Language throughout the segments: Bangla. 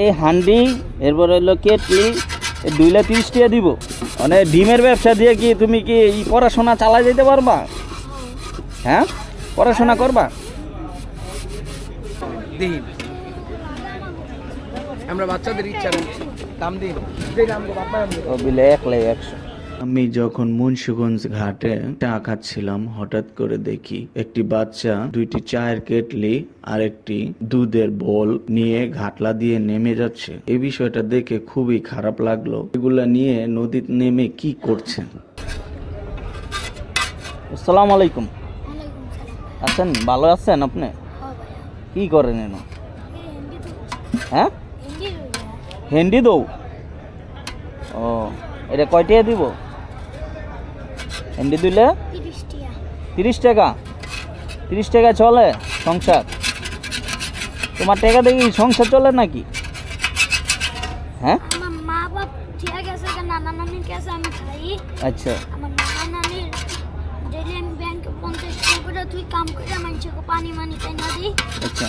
এই হান্ডি এরপর হলো কেটলি এই দুইলা তিরিশ টাকা দিব। মানে ডিমের ব্যবসা দিয়ে কি তুমি কি এই পড়াশোনা চালাই যেতে পারবা? হ্যাঁ? পড়াশোনা করবা? দিন। আমরা বাচ্চাদের ইচ্ছা দাম দিন। ও বিলে একলাই একশো। আমি যখন মুন্সিগঞ্জ ঘাটে চা খাচ্ছিলাম হঠাৎ করে দেখি একটি বাচ্চা দুইটি চায়ের কেটলি আর একটি দুধের বল নিয়ে ঘাটলা দিয়ে নেমে যাচ্ছে। এই বিষয়টা দেখে খুবই খারাপ লাগল। এগুলা নিয়ে নদীতে নেমে কি করছেন? আসসালামু আলাইকুম। আছেন? ভালো আছেন আপনি? হ্যাঁ কি করেন এনো? হ্যাঁ? হেন্ডি দৌ? ও এটা কয় টাকা দিব? হেন্ডি দিলে? তিরিশ টাকা। তিরিশ টাকা চলে সংসার। তোমার টাকা দেখি সংসার চলে নাকি? হ্যাঁ? আচ্ছা। ব্যাংকে আচ্ছা।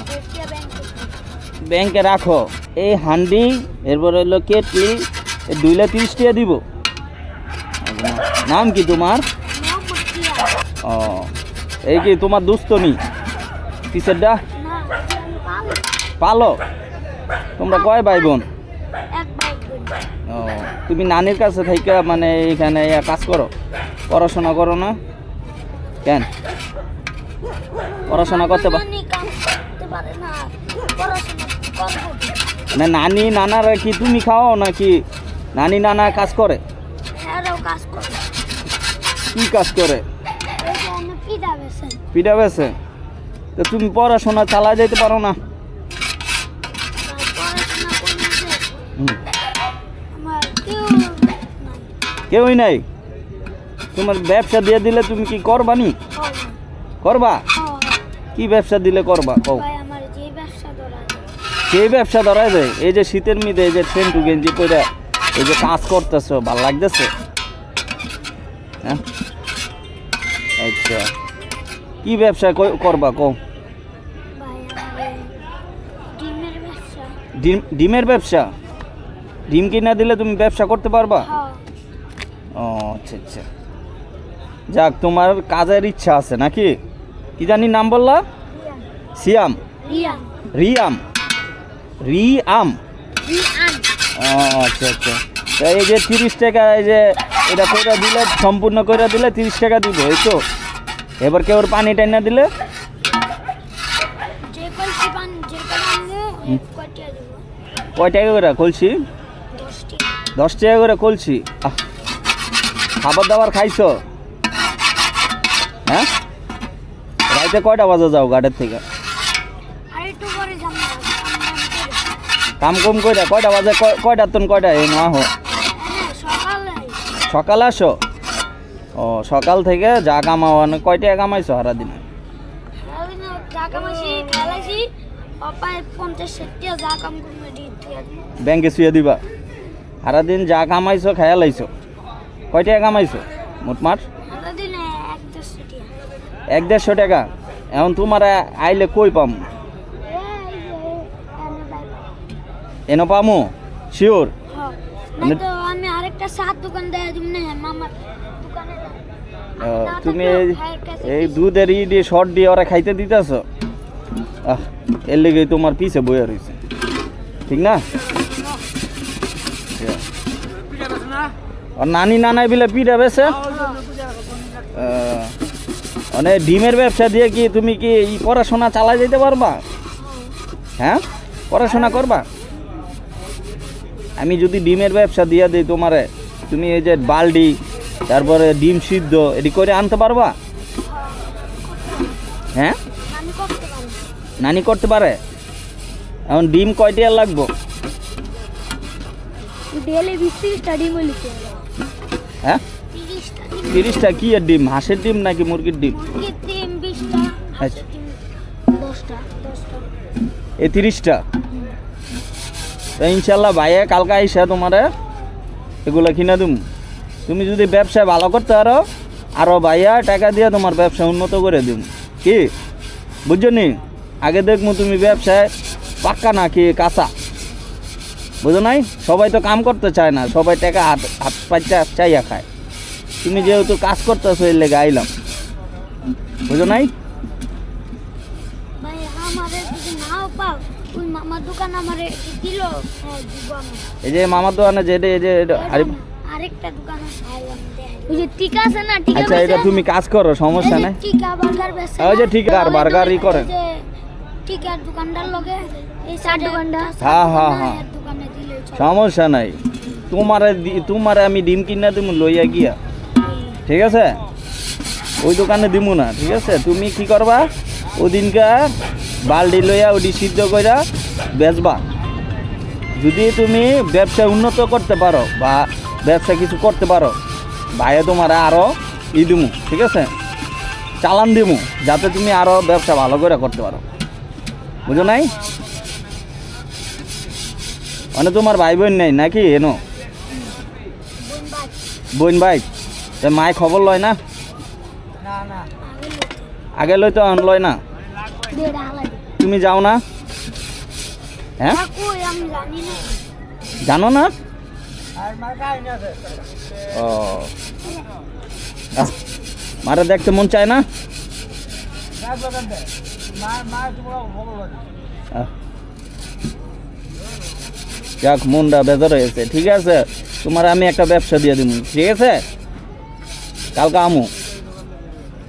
ব্যাংকে রাখো। এই হান্ডি এরপর হলো কেটলি দুইলা তিরিশ টাকা দিব। নাম কি তোমার? ও এই কি তোমার দুস্তনি কিসেরটা? না আমি পালি? তোমরা কয় ভাই বোন ও তুমি নানির কাছে থেকে মানে এখানে কাজ করো? পড়াশোনা করো না? কেন? পড়াশোনা করতে পার না পড়াশোনা করব না নানি নানারা কি তুমি খাও নাকি নানি নানা কাজ করে? কাজ করে। কি কাজ করে ওই যে আমি পিঠা বেছেন পিঠা বেছে তো তুমি পড়াশোনা চালা যেতে পারো না। কেউই নাই? তোমার ব্যবসা দিয়ে দিলে তুমি কি করবা নি? করবা? কি ব্যবসা দিলে করবা? কও। ব্যবসা ধরা সেই ব্যবসা ধরাই দেয়? এই যে শীতের মধ্যে এই যে সেন্টু গেঞ্জি পরে এই যে কাজ করতেছো ভালো লাগতেছে? হ্যাঁ? আচ্ছা। কি ব্যবসা করবা ব্যবসা। ডিম ডিমের ব্যবসা? ডিম কিনা দিলে তুমি ব্যবসা করতে পারবা? ও আচ্ছা আচ্ছা। যাক তোমার কাজের ইচ্ছা আছে নাকি? কি জানি নাম বললা? সিয়াম। রিয়াম। রিয়াম? ও আচ্ছা আচ্ছা। এই যে তিরিশ টাকা এই যে এটা করে দিলে সম্পূর্ণ করে দিলে তিরিশ টাকা দিব এই তো? এবার কেউ পানি দিলে? হুম। কটিয়া দেব? কয় টাকা করে কলসি? দশ টাকা করে কলসি। খাবার দাবার খাইছো? হ্যাঁ? রাইতে কয়টা বাজে যাও গাড়ির থেকে? কাম কম কয়টা কয়টা বাজে? কয়- কয়টার তন কয়টা? এই না হো সকালে। সকালে আসো? ও সকাল থেকে যা কামাও মানে কয় টাকা কামাইছো কামাইছি দিয়ে দিব। ব্যাংকে শুয়ে দিবা। সারাদিন যা কামাইছো খেয়াল আইছো? কয় টাকা কামাইছো মোটমাট এক দেড়শো টাকা? এখন তোমার আইলে কই পাম? এনে পামো? শিওর আমি আরেকটা সাত দোকান দেয় মামার। তুমি এই- এই দুধের ই দিয়ে শর্ট দিয়ে ওরা খাইতে দিতেছ? আহ এর লেগে তোমার পিছে বইয়া রয়েছে ঠিক না? আর নানি নানাই বিলে পিঠা বেছে? মানে ডিমের ব্যবসা দিয়ে কি তুমি কি এই পড়াশোনা চালাই যেতে পারবা? হ্যাঁ? পড়াশোনা করবা? আমি যদি ডিমের ব্যবসা দিয়ে দিই তোমারে তুমি এই যে বালডি তারপরে ডিম সিদ্ধ এটি করে আনতে পারবা? হ্যাঁ? নানি করতে পারে। এখন ডিম কয়টি আর লাগবো? তিরিশটা হ্যাঁ? তিরিশটা কি এর ডিম? হাঁসের ডিম নাকি মুরগির ডিম? আচ্ছা। এই তিরিশটা? তো ইনশাল্লাহ ভাইয়া কালকে আইসা তোমারে এগুলো কিনে দিম। তুমি যদি ব্যবসা ভালো করতে পারো আরও ভাইয়া টাকা দিয়ে তোমার ব্যবসা উন্নত করে দিন কি? বুঝছ নি? আগে দেখব তুমি ব্যবসায় পাক্কা নাকি কাঁচা। বুঝো নাই? সবাই তো কাম করতে চায় না সবাই টাকা হাত হাত পাইচা চাইয়া খায়। তুমি যেহেতু কাজ করতেছো এর লেগে আইলাম। বুঝো নাই? হ্যাঁ এই যে মামার দোকানে যেটা এই যে আরে আরেকটা দোকানে খাইলাম ওই যে টিকা আছে না টিকা আচ্ছা এটা তুমি কাজ করো সমস্যা নাই। টিকা বার্গার বেচে ওই যে? টিকা আর বার্গারই করে। টিকার দোকানদার লগে এই চার দোকানদার। হ্যাঁ, হ্যাঁ, হ্যাঁ। সমস্যা নাই। তোমারে তোমারে আমি ডিম কিনা দিমু লইয়া গিয়া। ঠিক আছে? ওই দোকানে দিমু না ঠিক আছে? তুমি কি করবা? ওদিনকা বালডি লইয়া ওডি সিদ্ধ কইরা বেচবা। যদি তুমি ব্যবসা উন্নত করতে পারো বা ব্যবসা কিছু করতে পারো। ভাইয়ে তোমার আরও ই দিমু ঠিক আছে? চালান দিমু যাতে তুমি আরও ব্যবসা ভালো করে করতে পারো। বুঝো নাই? মানে তোমার ভাই বোন নেই নাকি এনো? বোন ভাই। তা মায় খবর লয় না? আগে লই তো লয় না? তুমি যাও না? হ্যাঁ? জানি না? ও। মারে দেখতে মন চায় না। যাক মনটা বেজার হয়েছে ঠিক আছে তোমার আমি একটা ব্যবসা দিয়ে দিব ঠিক আছে? কালকে আমু।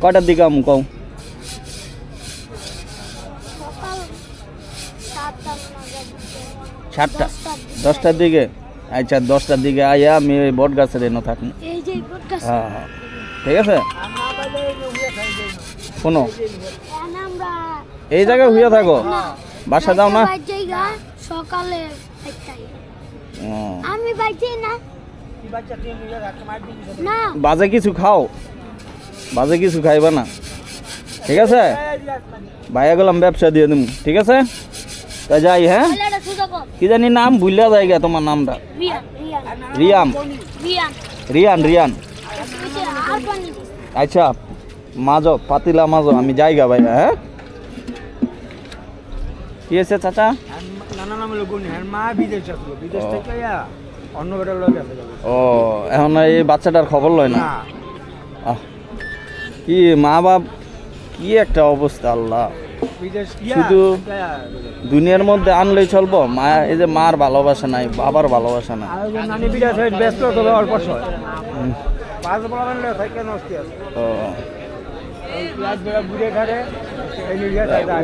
কটার দিকে আমু নাগাদ সাতটা দশটার দিকে। আচ্ছা দশটার দিকে আইয়া আমি ওই বট গাছের এনে থাকি। হ্যাঁ হ্যাঁ। ঠিক আছে? শোনো। এই জায়গায় শুয়ে থাকো। বাসা যাও না। সকালে আমি বাজে না। কিছু খাও। বাজে কিছু খাইবা না। ঠিক আছে? ভাইয়া গেলাম ব্যবসা দিয়ে দিম। ঠিক আছে? তা যাই হ্যাঁ তাহলে এটা সুযোগ কর। কি জানি নাম ভুলিয়া জায়গা তোমার নামটা। রিয়ান রিয়ান। রিয়াম রিয়ান। রিয়ান। আচ্ছা মাঝো পাতিলা মাঝো আমি যাইগা ভাইয়া হ্যাঁ? কি আছে চাচা? নানা নাম লোক মা বিদেশ বিদেশ ও। থেকে অন্য বেটার লোক আছে ও এখন এই বাচ্চাটার খবর লয় না? কি মা বাপ কি একটা অবস্থা আল্লাহ। শুধু- দুনিয়ার মধ্যে আনলেই চলবো? মা এই যে মার ভালোবাসা নাই বাবার ভালোবাসা নাই। ব্যস্ত তবে অল্প সময়।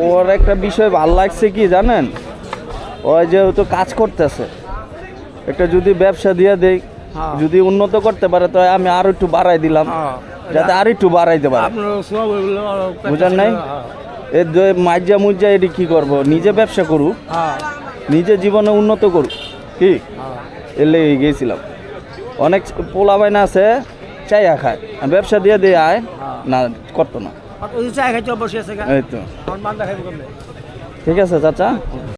ওর একটা বিষয় ভালো লাগছে কি জানেন? ও যেহেতু কাজ করতেছে একটা যদি ব্যবসা দিয়ে দেই হ্যাঁ। যদি উন্নত করতে পারে তো আমি আরও একটু বাড়াই দিলাম হ্যাঁ। যাতে আর একটু বাড়াইতে পারে। বুঝেন নাই? এর যে মাইজা মুজা এটি কি করব? নিজে ব্যবসা করুক হ্যাঁ। নিজে জীবনে উন্নত করুক কি? হ্যাঁ। এর লেগে গেছিলাম। অনেক পোলা বাইনা আছে চাইয়া খায়। ব্যবসা দিয়ে দিয়ে আয় না করতো না। ঠিক আছে চাচা?